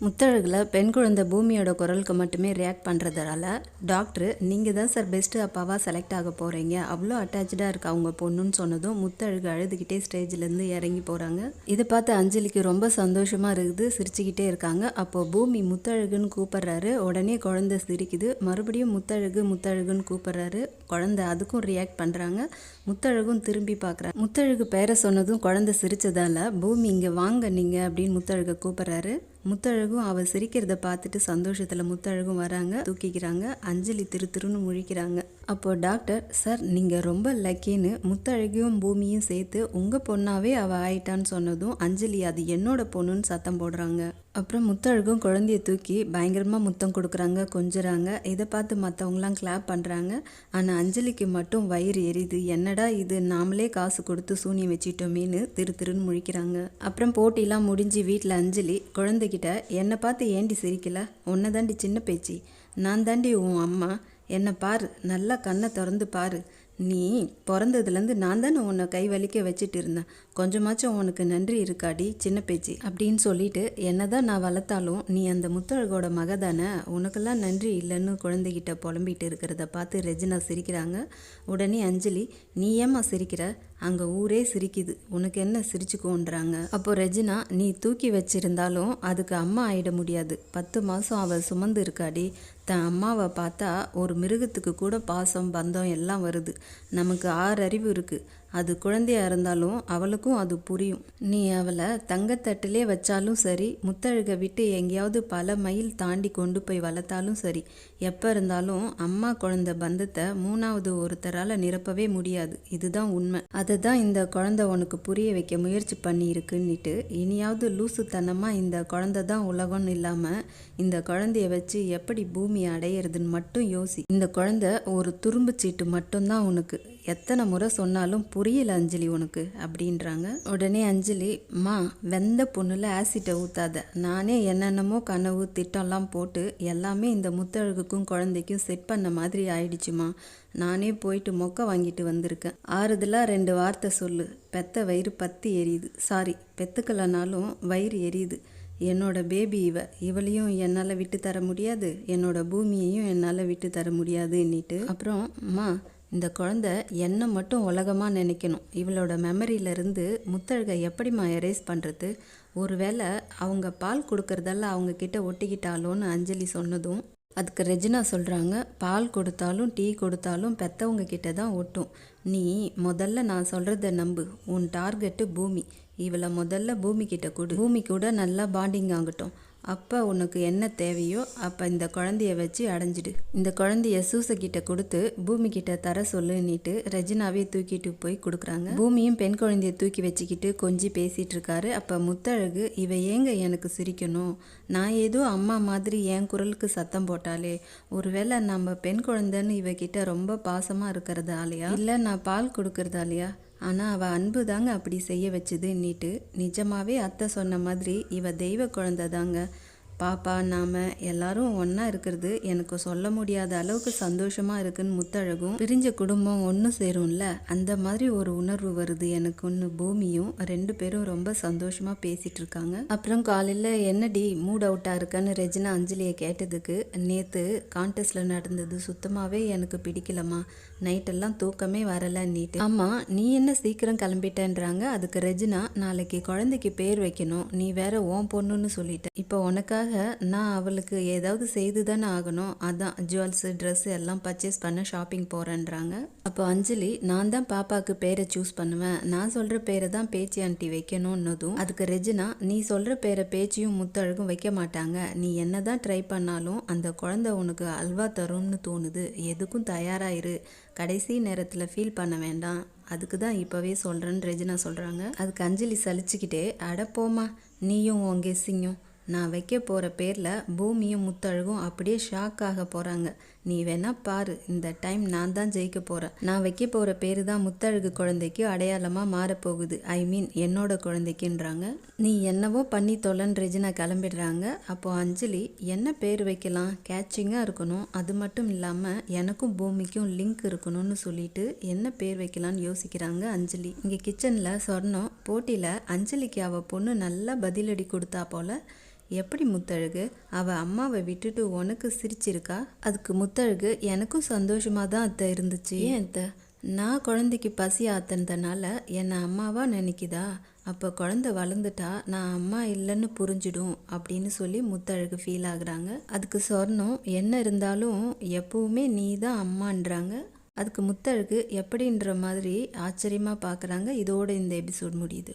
முத்தழகில் பெண் குழந்தை பூமியோட குரலுக்கு மட்டுமே ரியாக்ட் பண்ணுறதால டாக்டர் நீங்கள் தான் சார் பெஸ்ட்டு அப்பாவாக செலக்ட் ஆக போகிறீங்க அவ்வளோ அட்டாச்சாக இருக்கா அவங்க பொண்ணுன்னு சொன்னதும் முத்தழகு அழுதுகிட்டே ஸ்டேஜ்லேருந்து இறங்கி போகிறாங்க இதை பார்த்து அஞ்சலிக்கு ரொம்ப சந்தோஷமாக இருக்குது. சிரிச்சுக்கிட்டே இருக்காங்க. அப்போது பூமி முத்தழகுன்னு கூப்பிட்றாரு. உடனே குழந்தை சிரிக்குது. மறுபடியும் முத்தழகு முத்தழகுன்னு கூப்பிட்றாரு. குழந்தை அதுக்கும் ரியாக்ட் பண்ணுறாங்க முத்தழகும் திரும்பி பார்க்குறாரு முத்தழகு பேரை சொன்னதும் குழந்தை சிரிச்சதால பூமி இங்கே வாங்க நீங்கள் அப்படின்னு முத்தழகை கூப்பிட்றாரு. முத்தழகும் அவள் சிரிக்கிறத பார்த்துட்டு சந்தோஷத்தில் முத்தழகும் வராங்க தூக்கிக்கிறாங்க அஞ்சலி திரு திருன்னு முழிக்கிறாங்க. அப்போது டாக்டர் சார் நீங்கள் ரொம்ப லக்கின்னு முத்தழகியும் பூமியும் சேர்த்து உங்கள் பொண்ணாவே அவள் ஆயிட்டான்னு சொன்னதும் அஞ்சலி அது என்னோட பொண்ணுன்னு சத்தம் போடுறாங்க. அப்புறம் முத்தழகும் குழந்தைய தூக்கி பயங்கரமாக முத்தம் கொடுக்குறாங்க கொஞ்சுறாங்க. இதை பார்த்து மற்றவங்களாம் கிளாப் பண்ணுறாங்க ஆனால் அஞ்சலிக்கு மட்டும் வயிறு எரியுது. என்னடா இது? நாமளே காசு கொடுத்து சூனியம் வச்சுட்டோமேன்னு திரு திருன்னு முழிக்கிறாங்க. அப்புறம் போட்டிலாம் முடிஞ்சு வீட்டில் அஞ்சலி குழந்தைகிட்ட என்னை பார்த்து ஏண்டி சிரிக்கல? உன்னை தாண்டி சின்ன பேச்சு. நான் தாண்டி உன் அம்மா. என்னை பாரு நல்லா கண்ணை திறந்து பாரு. நீ பிறந்ததுலேருந்து நான் தானே உன்னை கை வலிக்க வச்சுட்டு இருந்தேன். கொஞ்சமாச்சும் உனக்கு நன்றி இருக்காடி சின்ன பேச்சு. அப்படின்னு சொல்லிட்டு என்னதான் நான் வளர்த்தாலும் நீ அந்த முத்தழகோட மக தானே? உனக்கெல்லாம் நன்றி இல்லைன்னு குழந்தைகிட்ட புலம்பிட்டு இருக்கிறத பார்த்து ரெஜினா சிரிக்கிறாங்க. உடனே அஞ்சலி நீ ஏம்மா சிரிக்கிற? அங்கே ஊரே சிரிக்குது. உனக்கு என்ன சிரிச்சுக்கோன்றாங்க அப்போ ரெஜினா நீ தூக்கி வச்சிருந்தாலும் அதுக்கு அம்மா ஆயிட முடியாது. பத்து மாதம் அவள் சுமந்து இருக்காடி. தன் அம்மாவை பார்த்தா ஒரு மிருகத்துக்கு கூட பாசம் பந்தம் எல்லாம் வருது. நமக்கு ஆறு அறிவு இருக்குது அது குழந்தையா இருந்தாலும் அவளுக்கும் அது புரியும். நீ அவளை தங்கத்தட்டிலே வச்சாலும் சரி முத்தழகை விட்டு எங்கேயாவது பல மைல் தாண்டி கொண்டு போய் வளர்த்தாலும் சரி எப்போ இருந்தாலும் அம்மா குழந்தை பந்தத்தை மூணாவது ஒருத்தரால் நிரப்பவே முடியாது. இதுதான் உண்மை. அதை தான் இந்த குழந்தை உனக்கு புரிய வைக்க முயற்சி பண்ணியிருக்குன்னுட்டு இனியாவது லூசுத்தனமாக இந்த குழந்தை தான் உலகம்னு இல்லாமல் இந்த குழந்தைய வச்சு எப்படி பூமியை அடையிறதுன்னு மட்டும் யோசி. இந்த குழந்தை ஒரு துரும்பு சீட்டு மட்டும்தான் உனக்கு. எத்தனை முறை சொன்னாலும் புரியல அஞ்சலி உனக்கு அப்படின்றாங்க. உடனே அஞ்சலி மா வெந்த பொண்ணுல ஆசிட்டை ஊற்றாத நானே என்னென்னமோ கனவு திட்டம்லாம் போட்டு எல்லாமே இந்த முத்தழகுக்கும் குழந்தைக்கும் செட் பண்ண மாதிரி ஆயிடுச்சுமா. நானே போயிட்டு மொக்க வாங்கிட்டு வந்திருக்கேன். ஆறுதலாக ரெண்டு வார்த்தை சொல்லு. பெத்த வயிறு பத்தி எரியுது. சாரி பெத்துக்கலனாலும் வயிறு எரியுது. என்னோட பேபி இவ. இவளையும் என்னால் விட்டு தர முடியாது. என்னோட பூமியையும் என்னால் விட்டு தர முடியாதுன்னிட்டு. அப்புறம் அம்மா இந்த குழந்தை என்னை மட்டும் உலகமாக நினைக்கணும். இவளோட மெமரியிலேருந்து முத்தழகை எப்படிம்மா எரேஸ் பண்ணுறது ஒருவேளை அவங்க பால் கொடுக்கறதெல்லாம் அவங்க கிட்ட ஒட்டிக்கிட்டாலோன்னு அஞ்சலி சொன்னதும் அதுக்கு ரெஜினா சொல்கிறாங்க பால் கொடுத்தாலும் டீ கொடுத்தாலும் பெத்தவங்க கிட்ட தான் ஒட்டும். நீ முதல்ல நான் சொல்கிறத நம்பு. உன் டார்கெட்டு பூமி. இவளை முதல்ல பூமி கிட்ட கொடு. பூமி கூட நல்லா பாண்டிங் ஆகட்டும். அப்போ உனக்கு என்ன தேவையோ அப்போ இந்த குழந்தைய வச்சு அடைஞ்சிடு. இந்த குழந்தைய சூசக்கிட்ட கொடுத்து பூமி கிட்ட தர சொல்லுன்னிட்டு ரெஜினாவே தூக்கிட்டு போய் கொடுக்குறாங்க. பூமியும் பெண் குழந்தைய தூக்கி வச்சுக்கிட்டு கொஞ்சி பேசிகிட்டு இருக்காரு. அப்போ முத்தழகு இவ ஏங்க எனக்கு சிரிக்கணும்? நான் ஏதோ அம்மா மாதிரி என் குரலுக்கு சத்தம் போட்டாலே. ஒருவேளை நம்ம பெண் குழந்தைன்னு இவகிட்ட ரொம்ப பாசமாக இருக்கிறதாலையா? இல்லை நான் பால் கொடுக்கறதாலையா? ஆனால் அவள் அன்பு தாங்க அப்படி செய்ய வச்சுதுன்னிட்டு நிஜமாவே அத்தை சொன்ன மாதிரி இவ தெய்வ குழந்தை தாங்க பாப்பா நாம் எல்லாரும் ஒன்றா இருக்கிறது எனக்கு சொல்ல முடியாத அளவுக்கு சந்தோஷமாக இருக்குன்னு முத்தழகும். பிரிஞ்ச குடும்பம் ஒன்று சேரும்ல? அந்த மாதிரி ஒரு உணர்வு வருது எனக்கு. ஒன்று பூமியும் ரெண்டு பேரும் ரொம்ப சந்தோஷமாக பேசிகிட்டு இருக்காங்க. அப்புறம் காலையில் என்னடி மூட் அவுட்டாக இருக்கன்னு ரெஜினா அஞ்சலியை கேட்டதுக்கு நேற்று கான்டெஸ்ட்டில் நடந்தது சுத்தமாகவே எனக்கு பிடிக்கலம்மா. நைட்டெல்லாம் தூக்கமே வரலன்னிட்டு. ஆமாம் நீ என்ன சீக்கிரம் கிளம்பிட்டேன்றாங்க? அதுக்கு ரெஜினா நாளைக்கு குழந்தைக்கு பேர் வைக்கணும். நீ வேற ஓன் பொண்ணுன்னு சொல்லிட்ட. இப்போ உனக்காக நான் அவளுக்கு ஏதாவது செய்து தானே ஆகணும். அதான் ஜுவல்ஸு ட்ரெஸ்ஸு எல்லாம் பர்ச்சேஸ் பண்ண ஷாப்பிங் போகிறேன்றாங்க அப்போ அஞ்சலி நான் தான் பாப்பாவுக்கு பேரை சூஸ் பண்ணுவேன். நான் சொல்கிற பேரை தான் பேச்சி ஆண்டி வைக்கணும்னதும் அதுக்கு ரெஜினா நீ சொல்கிற பேரை பேச்சியும் முத்தழகும் வைக்க மாட்டாங்க. நீ என்ன தான் ட்ரை பண்ணாலும் அந்த குழந்தை உனக்கு அல்வா தரும்னு தோணுது. எதுக்கும் தயாராயிரு கடைசி நேரத்தில் ஃபீல் பண்ண வேண்டாம். அதுக்கு தான் இப்போவே சொல்கிறேன்னு ரெஜினா சொல்கிறாங்க அதுக்கு அஞ்சலி சலிச்சுக்கிட்டே அட போம்மா நீயும் உன் கெஸ்ஸிங்கும் நான் வைக்க போகிற பேரில் பூமியும் முத்தழகும் அப்படியே ஷாக் ஆக போகிறாங்க நீ வேணா பாரு இந்த டைம் நான் தான் ஜெயிக்க போகிறேன் நான் வைக்க போகிற பேர் தான் முத்தழகு குழந்தைக்கு அடையாளமாக மாறப்போகுது. ஐ மீன் என்னோட குழந்தைக்குன்றாங்க. நீ என்னவோ பண்ணி தொலைன்னு ரெஜினா கிளம்பிடுறாங்க. அப்போ அஞ்சலி என்ன பேர் வைக்கலாம்? கேட்சிங்காக இருக்கணும். அது மட்டும் இல்லாமல் எனக்கும் பூமிக்கும் லிங்க் இருக்கணும்னு சொல்லிட்டு என்ன பேர் வைக்கலான்னு யோசிக்கிறாங்க அஞ்சலி. இங்கே கிச்சனில் சொன்னோம் போட்டியில் அஞ்சலிக்கு அவள் பொண்ணு நல்லா பதிலடி கொடுத்தா போல் எப்படி முத்தழகு? அவ அம்மாவை விட்டுட்டு உனக்கு சிரிச்சிருக்கா? அதுக்கு முத்தழகு எனக்கும் சந்தோஷமா தான் அத்தை இருந்துச்சு. ஏன் அத்தை? நான் குழந்தைக்கு பசி ஆத்தனதுனால என்னை அம்மாவா நினைக்குதா? அப்போ குழந்தை வளர்ந்துட்டா நான் அம்மா இல்லைன்னு புரிஞ்சிடும் அப்படின்னு சொல்லி முத்தழகு ஃபீல் ஆகுறாங்க. அதுக்கு சொர்ணம் என்ன இருந்தாலும் எப்பவுமே நீ தான் அம்மான்றாங்க. அதுக்கு முத்தழகு எப்படின்ற மாதிரி ஆச்சரியமாக பார்க்குறாங்க இதோட இந்த எபிசோட் முடியுது.